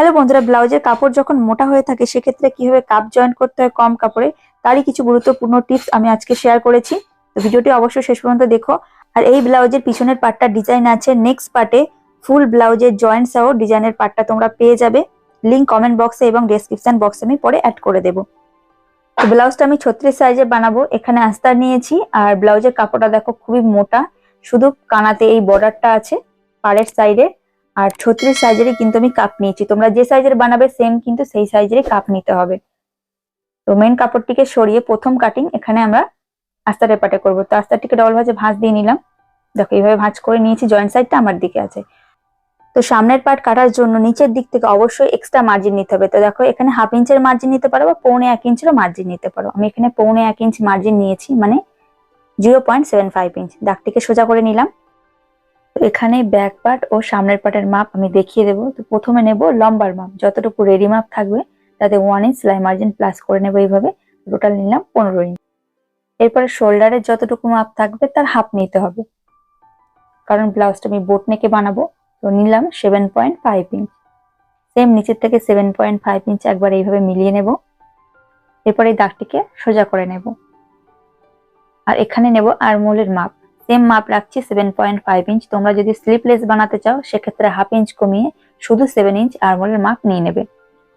Hello বন্ধুরা, ব্লাউজের কাপড় যখন মোটা হয়ে থাকে, সেক্ষেত্রে কীভাবে কাপ জয়েন করতে হয় কম কাপড়ে, তারই কিছু গুরুত্বপূর্ণ টিপস আমি আজকে শেয়ার করেছি। তো ভিডিওটি অবশ্যই শেষ পর্যন্ত দেখো। আর এই ব্লাউজের পিছনের পার্টটা ডিজাইন আছে নেক্সট পার্টে ফুল ব্লাউজের জয়েন্ট সহ ডিজাইনের পার্টটা তোমরা পেয়ে যাবে। লিঙ্ক কমেন্ট বক্সে এবং ডেসক্রিপশন বক্সে আমি পরে অ্যাড করে দেবো। তো ব্লাউজটা আমি ছত্রিশ সাইজে বানাবো। এখানে আস্তার নিয়েছি, আর ব্লাউজের কাপড়টা দেখো খুবই মোটা। শুধু কানাতে এই বর্ডারটা আছে, পাড়ের সাইডে আর ছত্রিশ সাইজেরই কিন্তু আমি কাপ নিয়েছি। তোমরা যে সাইজের বানাবে সেম কিন্তু সেই সাইজেরই কাপ নিতে হবে। তো মেন কাপড়টিকে সরিয়ে প্রথম কাটিং এখানে আমরা আস্তারের পাটে করব। তো আস্তারটিকে ডবল ভাজে ভাঁজ দিয়ে নিলাম। দেখো, এইভাবে ভাঁজ করে নিয়েছি জয়েন্ট সাইডটা আমার দিকে আছে। তো সামনের পার্ট কাটার জন্য নিচের দিক থেকে অবশ্যই এক্সট্রা মার্জিন নিতে হবে। তো দেখো, এখানে হাফ ইঞ্চের মার্জিন নিতে পারো বা পৌনে এক ইঞ্চেরও মার্জিন নিতে পারো। আমি এখানে পৌনে এক ইঞ্চ মার্জিন নিয়েছি মানে zero point seven five inch দাগটিকে সোজা করে নিলাম। এখানে ব্যাক পার্ট ও সামনের পার্টের মাপ আমি দেখিয়ে দেবো। তো প্রথমে নেব লম্বার মাপ। যতটুকু রেডি মাপ থাকবে, তাতে ওয়ান ইঞ্চ সেলাই মার্জিন প্লাস করে নেব এইভাবে। টোটাল নিলাম পনেরো ইঞ্চ এরপরে শোল্ডারের যতটুকু মাপ থাকবে, তার হাফ নিতে হবে। কারণ ব্লাউজটা আমি বোট নেকে বানাবো। তো নিলাম seven point five inch same নিচের থেকে সেভেন পয়েন্ট ফাইভ ইঞ্চ একবার এইভাবে মিলিয়ে নেব। এরপর এই দাগটিকে সোজা করে নেব। আর এখানে নেব আরমোলের মাপ। সেম মাপ রাখছি সেভেন পয়েন্ট ফাইভ ইঞ্চ তোমরা যদি স্লিপলেস বানাতে চাও, সেক্ষেত্রে হাফ ইঞ্চ কমিয়ে শুধু সেভেন ইঞ্চ আরমোলের মাপ নিয়ে নেবে।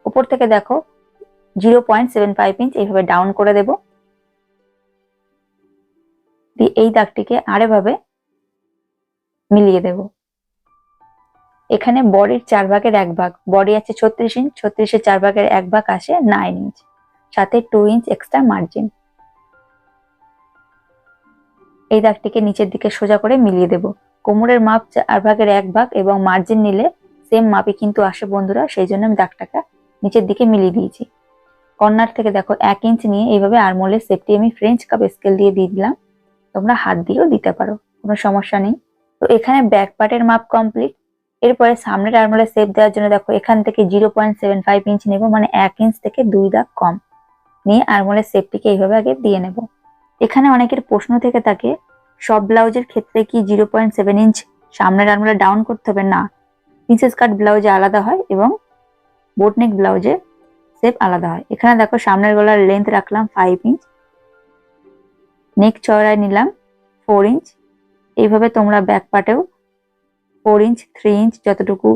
উপর থেকে দেখো zero point seven five inch এইভাবে ডাউন করে দেব। দিয়ে এই দাগটিকে আরেভাবে মিলিয়ে দেব। এখানে বডির চার ভাগের এক ভাগ। বডি আছে ছত্রিশ ইঞ্চ ছত্রিশের চার ভাগের এক ভাগ আসে নাইন ইঞ্চ সাথে টু ইঞ্চ এক্সট্রা মার্জিন এই দাগটিকে নিচের দিকে সোজা করে মিলিয়ে দেব। কোমরের মাপ চার ভাগের এক ভাগ এবং মার্জিন নিলে সেম মাপে কিন্তু আসে বন্ধুরা, সেই জন্য আমি দাগটাকে নিচের দিকে মিলিয়ে দিয়েছি। কর্নার থেকে দেখো এক ইঞ্চ নিয়ে এইভাবে আরমোলের সেফটি আমি ফ্রেঞ্চ কাপ স্কেল দিয়ে দিয়ে দিলাম। তোমরা হাত দিয়েও দিতে পারো, কোনো সমস্যা নেই। তো এখানে ব্যাক পার্টের মাপ কমপ্লিট এরপরে সামনের আরমোলের সেপ দেওয়ার জন্য দেখো এখান থেকে zero point seven five inch নেব মানে এক ইঞ্চ থেকে দুই দাগ কম। নিয়ে আরমোলের সেপটিকে এইভাবে আগে দিয়ে নেব। এখানে অনেকের প্রশ্ন থেকে থাকে, সব ব্লাউজের ক্ষেত্রে কি জিরো পয়েন্ট সেভেন ইঞ্চ সামনের আরমোলে ডাউন করতে হবে? না। প্রিন্সেস কাট ব্লাউজে আলাদা হয় এবং বোটনেক ব্লাউজে সেপ আলাদা হয়। এখানে দেখো সামনের গলার লেন্থ রাখলাম ফাইভ ইঞ্চ নেক চওড়ায় নিলাম ফোর ইঞ্চ এইভাবে তোমরা ব্যাক পার্টেও ফোর ইঞ্চ থ্রি ইঞ্চ যতটুকু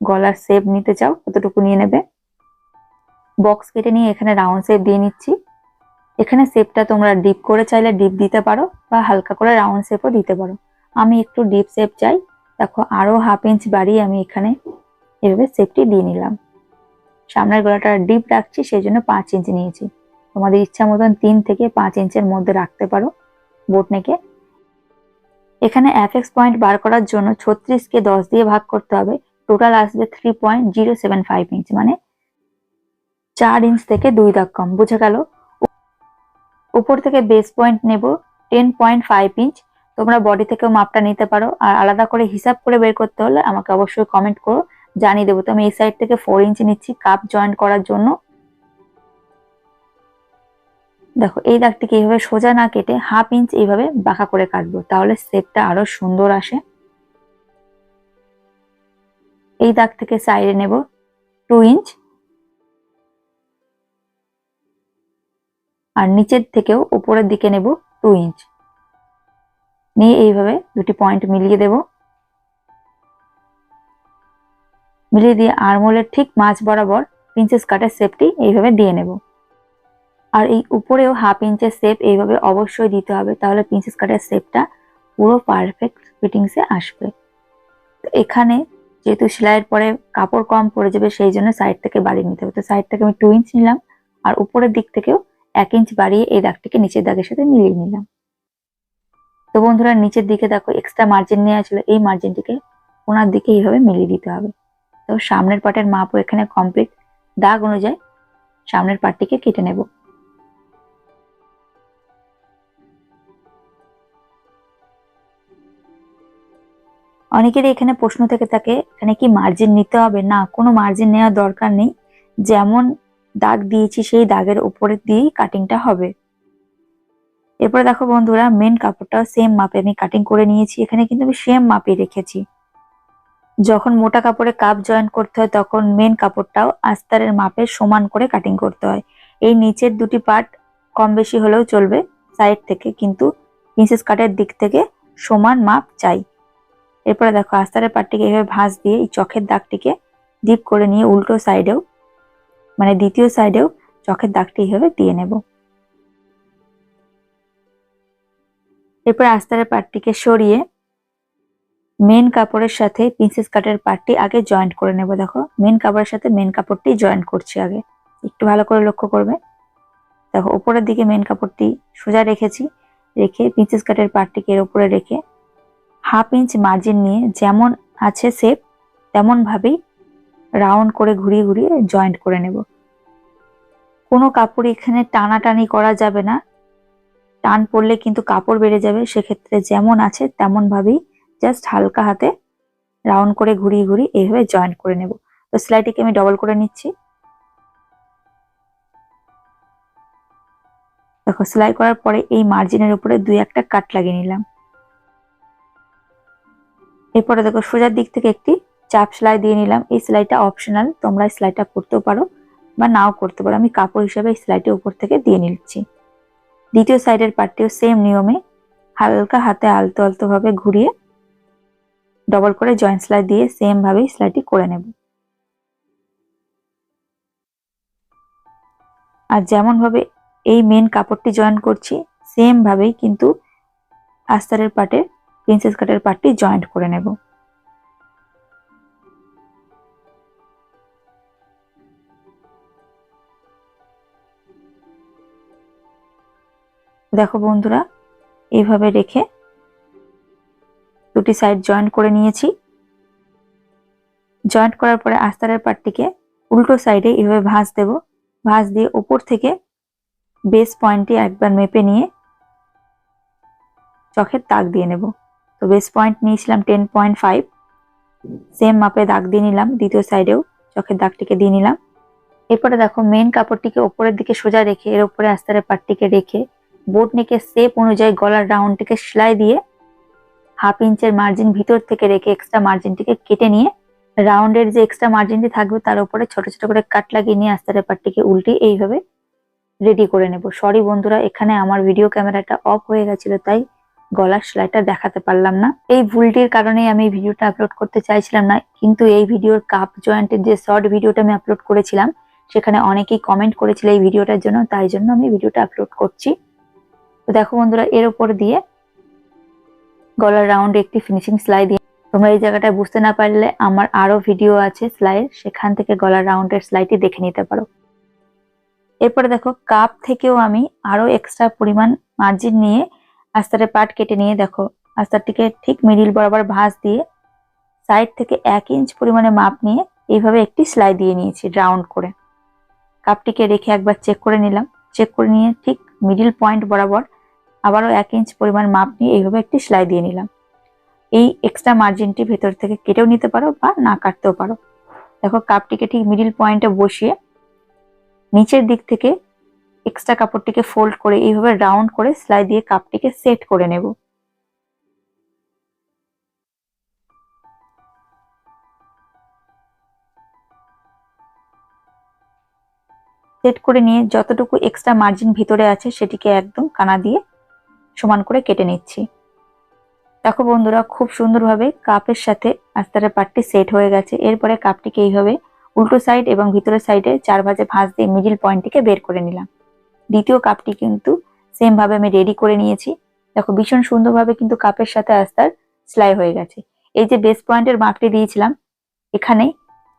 গলার শেপ নিতে চাও, ততটুকু নিয়ে নেবে। বক্স কেটে নিয়ে এখানে রাউন্ড শেপ দিয়ে নিচ্ছি। এখানে শেপটা তোমরা ডিপ করে চাইলে ডিপ দিতে পারো বা হালকা করে রাউন্ড শেপও দিতে পারো। আমি একটু ডিপ শেপ চাই। দেখো, আরও হাফ ইঞ্চ বাড়িয়ে আমি এখানে এভাবে শেপটি দিয়ে নিলাম। সামনের গলাটা ডিপ রাখছি সেই জন্য পাঁচ ইঞ্চ নিয়েছি। তোমাদের ইচ্ছা মতন তিন থেকে পাঁচ ইঞ্চের মধ্যে রাখতে পারো বোট নেকে। এখানে এফএক্স পয়েন্ট বার করার জন্য ছত্রিশকে দশ দিয়ে ভাগ করতে হবে। টোটাল আসবে three point zero seven five inch মানে চার ইঞ্চ থেকে দুই দাগ কম। বুঝে গেল? উপর থেকে বেস পয়েন্ট নেব টেন পয়েন্ট ফাইভ ইঞ্চ তোমরা বডি থেকেও মাপটা নিতে পারো। আর আলাদা করে হিসাব করে বের করতে হলে আমাকে অবশ্যই কমেন্ট করো, জানিয়ে দেবো। তো আমি এই সাইড থেকে ফোর ইঞ্চ নিচ্ছি কাপ জয়েন্ট করার জন্য। দেখো, এই দাগটিকে এইভাবে সোজা না কেটে হাফ ইঞ্চ এইভাবে বাঁকা করে কাটবো। তাহলে শেপটা আরও সুন্দর আসে। এই দাগ থেকে সাইডে নেব টু ইঞ্চ আর নিচের থেকেও উপরের দিকে নেব টু ইঞ্চ নিয়ে এইভাবে দুটি পয়েন্ট মিলিয়ে দেব। মিলিয়ে দিয়ে আরমোলের ঠিক মাঝ বরাবর প্রিন্সেস কাটের শেপটি এইভাবে দিয়ে নেব। আর এই উপরেও হাফ ইঞ্চের শেপ এইভাবে অবশ্যই দিতে হবে, তাহলে প্রিন্সেস কাটের শেপটা পুরো পারফেক্ট ফিটিংসে আসবে। এখানে যেহেতু সেলাইয়ের পরে কাপড় কম পড়ে যাবে, সেই জন্য সাইড থেকে বাড়িয়ে নিতে হবে। তো সাইড থেকে আমি টু ইঞ্চ নিলাম, আর উপরের দিক থেকেও এক ইঞ্চ বাড়িয়ে এই দাগটিকে নিচের দাগের সাথে মিলিয়ে নিলাম। তো বন্ধুরা, নিচের দিকে দেখো এক্সট্রা মার্জিন নেওয়া ছিল। এই মার্জিনটিকে ওনার দিকে এইভাবে মিলিয়ে দিতে হবে। তো সামনের পার্টের মাপও এখানে কমপ্লিট দাগ অনুযায়ী সামনের পাটটিকে কেটে নেব। অনেকেরই এখানে প্রশ্ন থেকে থাকে, এখানে কি মার্জিন নিতে হবে? না, কোনো মার্জিন নেওয়ার দরকার নেই। যেমন দাগ দিয়েছি, সেই দাগের উপরে দিয়েই কাটিংটা হবে। এরপরে দেখো বন্ধুরা মেন কাপড়টাও সেম মাপে আমি কাটিং করে নিয়েছি। এখানে কিন্তু আমি সেম মাপে রেখেছি। যখন মোটা কাপড়ে কাপ জয়েন করতে হয়, তখন মেন কাপড়টাও আস্তারের মাপে সমান করে কাটিং করতে হয়। এই নিচের দুটি পার্ট কম বেশি হলেও চলবে সাইড থেকে কিন্তু প্রিন্সেস কাটের দিক থেকে সমান মাপ চাই। এরপরে দেখো, আস্তারের পাটটিকে এভাবে ভাঁজ দিয়ে এই চোখের দাগটিকে ডিপ করে নিয়ে উল্টো সাইডেও মানে দ্বিতীয় সাইডেও চোখের দাগটি এইভাবে দিয়ে নেব। এরপর আস্তারের পাটটিকে সরিয়ে মেন কাপড়ের সাথে প্রিন্সেস কাটের পাটটি আগে জয়েন্ট করে নেব। দেখো মেন কাপড়ের সাথে মেন কাপড়টি জয়েন্ট করছি আগে। একটু ভালো করে লক্ষ্য করবে। দেখো ওপরের দিকে মেন কাপড়টি সোজা রেখেছি। রেখে প্রিন্সেস কাটের পাটটিকে এর উপরে রেখে হাফ ইঞ্চ মার্জিন নিয়ে যেমন আছে সেপ তেমন ভাবেই রাউন্ড করে ঘুরিয়ে ঘুরিয়ে জয়েন্ট করে নেব। কোনো কাপড় এখানে টানাটানি করা যাবে না। টান পড়লে কিন্তু কাপড় বেড়ে যাবে। সেক্ষেত্রে যেমন আছে তেমন ভাবেই জাস্ট হালকা হাতে রাউন্ড করে ঘুরিয়ে ঘুরিয়ে এইভাবে জয়েন্ট করে নেব। তো সেলাইটিকে আমি ডবল করে নিচ্ছি। দেখো, সেলাই করার পরে এই মার্জিনের উপরে দুই একটা কাট লাগিয়ে নিলাম। এরপরে দেখো সোজার দিক থেকে একটি চাপ সেলাই দিয়ে নিলাম। এই সেলাইটা অপশনাল তোমরা সেলাইটা করতেও পারো বা নাও করতে পারো। আমি কাপড় হিসাবে এই সেলাইটি উপর থেকে দিয়ে নিচ্ছি। দ্বিতীয় সাইডের পার্টটিও সেম নিয়মে হালকা হাতে আলতো আলতোভাবে ঘুরিয়ে ডবল করে জয়েন্ট সেলাই দিয়ে সেম ভাবে সেলাইটি করে নেব। আর যেমনভাবে এই মেন কাপড়টি জয়েন করছি সেমভাবেই কিন্তু আস্তারের পাটে প্রিন্সেস কাটের পাটটি জয়েন্ট করে নেব। দেখো বন্ধুরা এইভাবে রেখে দুটি সাইড জয়েন্ট করে নিয়েছি। জয়েন্ট করার পরে আস্তারের পাটটিকে উল্টো সাইডে এভাবে ভাঁজ দেব। ভাঁজ দিয়ে ওপর থেকে বেস পয়েন্টটি একবার মেপে নিয়ে চোখের দাগ দিয়ে নেব। তো বেস পয়েন্ট নিয়েছিলাম টেন পয়েন্ট ফাইভ সেম মাপে দাগ দিয়ে নিলাম, দ্বিতীয় সাইডেও চোখের দাগটিকে দিয়ে নিলাম। এরপরে দেখো মেন কাপড়টিকে ওপরের দিকে সোজা রেখে, এর উপরে আস্তারের পাটটিকে রেখে বোট নেকের সেপ অনুযায়ী গলার রাউন্ডটিকে সেলাই দিয়ে হাফ ইঞ্চের মার্জিন ভিতর থেকে রেখে এক্সট্রা মার্জিনটিকে কেটে নিয়ে রাউন্ডের যে এক্সট্রা মার্জিনটি থাকবে তার উপরে ছোট ছোট করে কাট লাগিয়ে নিয়ে আস্তে পাটটিকে উল্টে এইভাবে রেডি করে নেব। সরি বন্ধুরা, এখানে আমার ভিডিও ক্যামেরাটা অফ হয়ে গেছিল, তাই গলার সেলাইটা দেখাতে পারলাম না। এই ভুলটির কারণে আমি ভিডিওটা আপলোড করতে চাইছিলাম না, কিন্তু এই ভিডিওর কাপ জয়েন্টের যে শর্ট ভিডিওটা আমি আপলোড করেছিলাম, সেখানে অনেকেই কমেন্ট করেছিল এই ভিডিওটার জন্য, তাই জন্য আমি ভিডিওটা আপলোড করছি। তো দেখো বন্ধুরা, এর উপর দিয়ে গলার রাউন্ড একটি ফিনিশিং সেলাই দিয়ে তোমরা এই জায়গাটা বুঝতে না পারলে আমার আরও ভিডিও আছে সেলাইয়ের সেখান থেকে গলার রাউন্ডের সেলাইটি দেখে নিতে পারো। এরপরে দেখো কাপ থেকেও আমি আরও এক্সট্রা পরিমাণ মার্জিন নিয়ে আস্তারের পাট কেটে নিয়ে দেখো, আস্তারটিকে ঠিক মিডিল বরাবর ভাঁজ দিয়ে সাইড থেকে এক ইঞ্চ পরিমাণে মাপ নিয়ে এইভাবে একটি সেলাই দিয়ে নিয়েছি রাউন্ড করে। কাপটিকে রেখে একবার চেক করে নিলাম। চেক করে নিয়ে ঠিক মিডিল পয়েন্ট বরাবর আবারও এক ইঞ্চ পরিমাণ মাপ নিয়ে এইভাবে একটি সেলাই দিয়ে নিলাম। এই এক্সট্রা মার্জিনটি ভেতর থেকে কেটেও নিতে পারো বা না কাটতেও পারো। দেখো কাপটিকে ঠিক মিডিল পয়েন্টে বসিয়ে নিচের দিক থেকে এক্সট্রা কাপড়টিকে ফোল্ড করে এইভাবে রাউন্ড করে সেলাই দিয়ে কাপটিকে সেট করে নেব। সেট করে নিয়ে যতটুকু এক্সট্রা মার্জিন ভিতরে আছে সেটিকে একদম কানা দিয়ে সমান করে কেটে নিচ্ছি। দেখো বন্ধুরা, খুব সুন্দরভাবে কাপের সাথে আস্তারের পাটটি সেট হয়ে গেছে। এরপরে কাপটিকে এইভাবে উল্টো সাইড এবং ভিতরের সাইডে চার ভাজে ভাঁজ দিয়ে মিডিল পয়েন্টটিকে বের করে নিলাম। দ্বিতীয় কাপটি কিন্তু সেম ভাবে আমি রেডি করে নিয়েছি। দেখো ভীষণ সুন্দরভাবে কিন্তু কাপের সাথে আস্তার সেলাই হয়ে গেছে। এই যে বেস পয়েন্টের মার্কটি দিয়েছিলাম, এখানে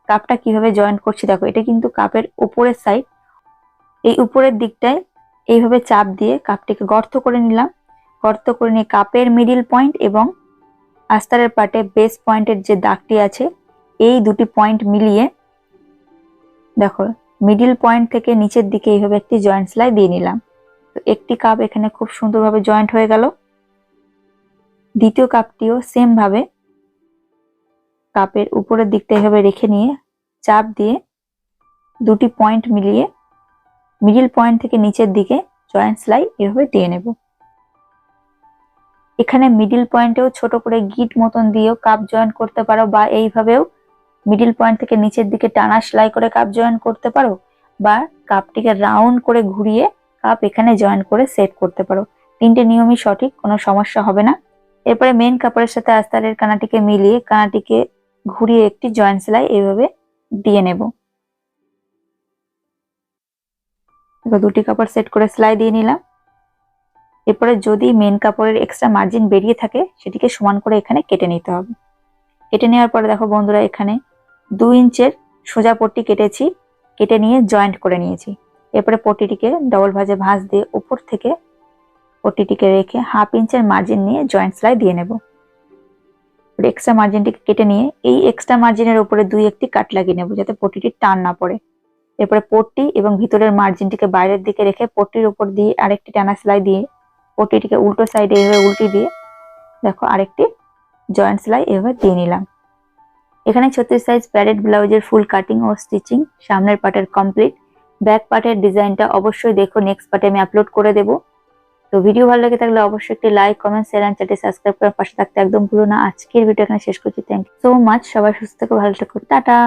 কাপটা কীভাবে জয়েন্ট করছি দেখো, এটা কিন্তু কাপের উপরের সাইড এই উপরের দিকটায় এইভাবে চাপ দিয়ে কাপটিকে গর্ত করে নিলাম। গর্ত করে নিয়ে কাপের মিডিল পয়েন্ট এবং আস্তারের পাটে বেস পয়েন্টের যে দাগটি আছে, এই দুটি পয়েন্ট মিলিয়ে দেখো মিডিল পয়েন্ট থেকে নিচের দিকে এইভাবে একটি জয়েন্ট সেলাই দিয়ে নিলাম। তো একটি কাপ এখানে খুব সুন্দরভাবে জয়েন্ট হয়ে গেল। দ্বিতীয় কাপটিও সেম ভাবে কাপের উপরের দিকটা এভাবে রেখে নিয়ে চাপ দিয়ে দুটি পয়েন্ট মিলিয়ে মিডিল পয়েন্ট থেকে নিচের দিকে জয়েন্ট সেলাই এভাবে দিয়ে নেব। এখানে মিডিল পয়েন্টেও ছোট করে গিট মতন দিয়েও কাপ জয়েন করতে পারো বা এইভাবেও মিডিল পয়েন্ট থেকে নিচের দিকে টানা সেলাই করে কাপ জয়েন করতে পারো বা কাপটিকে রাউন্ড করে ঘুরিয়ে কাপ এখানে জয়েন করে সেট করতে পারো। তিনটে নিয়মই সঠিক, কোনো সমস্যা হবে না। এরপরে মেন কাপড়ের সাথে আস্তারের কানাটিকে মিলিয়ে কানাটিকে ঘুরিয়ে একটি জয়েন্ট সেলাই এইভাবে দিয়ে নেব। দুটি কাপড় সেট করে সেলাই দিয়ে নিলাম। এরপরে যদি মেন কাপড়ের এক্সট্রা মার্জিন বেরিয়ে থাকে, সেটিকে সমান করে এখানে কেটে নিতে হবে। কেটে নেওয়ার পরে দেখো বন্ধুরা, এখানে দু ইঞ্চের সোজা পট্টি কেটেছি, কেটে নিয়ে জয়েন্ট করে নিয়েছি। এরপরে পট্টিটিকে ডবল ভাজে ভাঁজ দিয়ে উপর থেকে পট্টিটিকে রেখে হাফ ইঞ্চের মার্জিন নিয়ে জয়েন্ট সেলাই দিয়ে নেব। এক্সট্রা মার্জিনটিকে কেটে নিয়ে এই এক্সট্রা মার্জিনের উপরে দুই একটি কাট লাগিয়ে নেব, যাতে পট্টিটির টান না পড়ে। এরপরে পট্টি এবং ভিতরের মার্জিনটিকে বাইরের দিকে রেখে পট্টির উপর দিয়ে আরেকটি টানা সেলাই দিয়ে পট্টিটিকে উল্টো সাইডে এভাবে উল্টি দিয়ে দেখো আরেকটি জয়েন্ট সেলাই এভাবে দিয়ে নিলাম। এখানে ছত্রিশ সাইজ প্যারেড ব্লাউজের ফুল কাটিং ও স্টিচিং সামনের পার্টের কমপ্লিট ব্যাক পার্টের ডিজাইনটা অবশ্যই দেখো নেক্সট পার্টে আমি আপলোড করে দেবো। তো ভিডিও ভালো লেগে থাকলে অবশ্যই একটি লাইক কমেন্ট শেয়ার অ্যান্ড চ্যানেলটি সাবস্ক্রাইব করার পাশে থাকতে একদম ভুলো না। আজকের ভিডিও এখানে শেষ করছি। থ্যাংক সো মাচ সবাই সুস্থ থেকো, ভালো থেকো। টাটা।